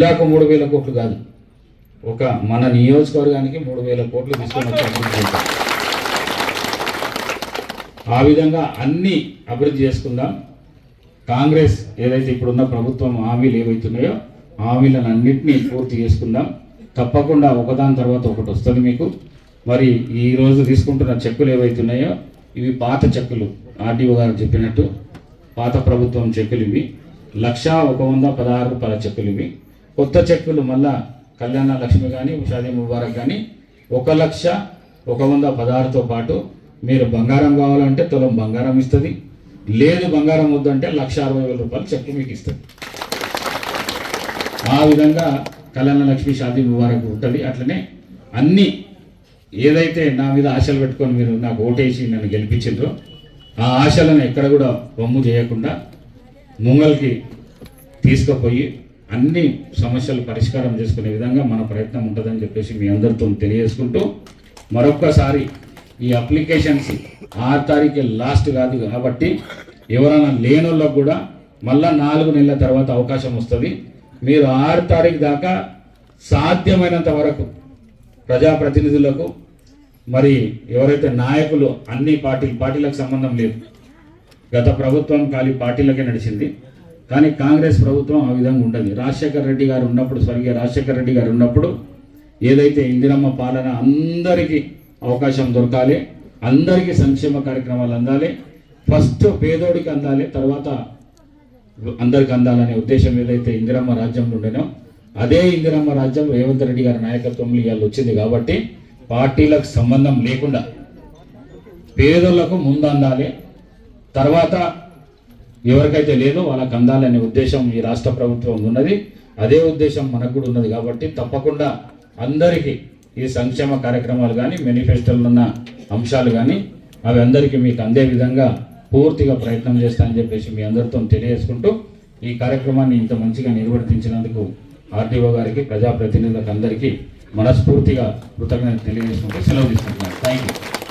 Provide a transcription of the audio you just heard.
జిల్లాకు మూడు వేల కోట్లు కాదు. ఒక మన నియోజకవర్గానికి మూడు వేల కోట్లు తీసుకొని ఆ విధంగా అన్ని అభివృద్ధి చేసుకుందాం. కాంగ్రెస్ ఏదైతే ఇప్పుడున్న ప్రభుత్వం హామీలు ఏవైతున్నాయో హామీలను అన్నింటినీ పూర్తి చేసుకుందాం. తప్పకుండా ఒకదాని తర్వాత ఒకటి వస్తుంది మీకు. మరి ఈరోజు తీసుకుంటున్న చెక్కులు ఏవైతున్నాయో ఇవి పాత చెక్కులు. ఆర్డీఓ గారు చెప్పినట్టు పాత ప్రభుత్వం చెక్కులు ఇవి. లక్షా ఒక వంద పదహారు రూపాయల చెక్కులు ఇవి. కొత్త చెక్కులు మళ్ళా కళ్యాణ లక్ష్మి కానీ షాదీ ముబారక్ కానీ ఒక లక్ష ఒక వంద పదహారుతో పాటు మీరు బంగారం కావాలంటే తులం బంగారం ఇస్తుంది. లేదు బంగారం వద్దంటే లక్ష అరవై వేల రూపాయలు చెక్కు మీకు ఇస్తుంది. ఆ విధంగా కళ్యాణ లక్ష్మి షాదీ ముబారక్ ఉంటుంది. అట్లనే అన్ని ఏదైతే నా మీద ఆశలు పెట్టుకొని మీరు నాకు ఓటేసి నన్ను గెలిపించిండ్రో ఆ ఆశలను ఎక్కడ కూడా బొమ్ము చేయకుండా ముంగల్కి తీసుకుపోయి అన్ని సమస్యలు పరిష్కారం చేసుకునే విధంగా మన ప్రయత్నం ఉంటుందని చెప్పేసి మీ అందరితో తెలియజేసుకుంటూ మరొక్కసారి ఈ అప్లికేషన్స్ ఆరు తారీఖు లాస్ట్ కాదు కాబట్టి ఎవరైనా లేనోళ్ళకు కూడా మళ్ళా నాలుగు నెలల తర్వాత అవకాశం వస్తుంది. మీరు ఆరు తారీఖు దాకా సాధ్యమైనంత వరకు ప్రజాప్రతినిధులకు మరి ఎవరైతే నాయకులు అన్ని పార్టీ పార్టీలకు సంబంధం లేదు. గత ప్రభుత్వం ఖాళీ పార్టీలకే నడిచింది. కానీ కాంగ్రెస్ ప్రభుత్వం ఆ విధంగా ఉండదు. రాజశేఖర రెడ్డి గారు ఉన్నప్పుడు స్వర్గీయ రాజశేఖర రెడ్డి గారు ఉన్నప్పుడు ఏదైతే ఇందిరమ్మ పాలన అందరికీ అవకాశం దొరకాలి అందరికీ సంక్షేమ కార్యక్రమాలు అందాలి ఫస్ట్ పేదోడికి అందాలి తర్వాత అందరికి అందాలనే ఉద్దేశం ఏదైతే ఇందిరమ్మ రాజ్యంలో ఉండేనో అదే ఇందిరమ్మ రాజ్యం రేవంత్ రెడ్డి గారి నాయకత్వంలో ఇవాళ వచ్చింది కాబట్టి పార్టీలకు సంబంధం లేకుండా పేదోళ్ళకు ముందు అందాలి తర్వాత ఎవరికైతే లేదో వాళ్ళకి అందాలనే ఉద్దేశం ఈ రాష్ట్ర ప్రభుత్వం ఉన్నది. అదే ఉద్దేశం మనకు కూడా ఉన్నది కాబట్టి తప్పకుండా అందరికీ ఈ సంక్షేమ కార్యక్రమాలు కానీ మేనిఫెస్టోలో ఉన్న అంశాలు కానీ అవి అందరికీ మీకు అందే విధంగా పూర్తిగా ప్రయత్నం చేస్తానని చెప్పేసి మీ అందరితో తెలియజేసుకుంటూ ఈ కార్యక్రమాన్ని ఇంత మంచిగా నిర్వర్తించినందుకు ఆర్టీఓ గారికి ప్రజాప్రతినిధులకు అందరికీ మనస్ఫూర్తిగా కృతజ్ఞత తెలియజేసుకుంటూ సెలవు తీసుకుంటున్నాను. Thank you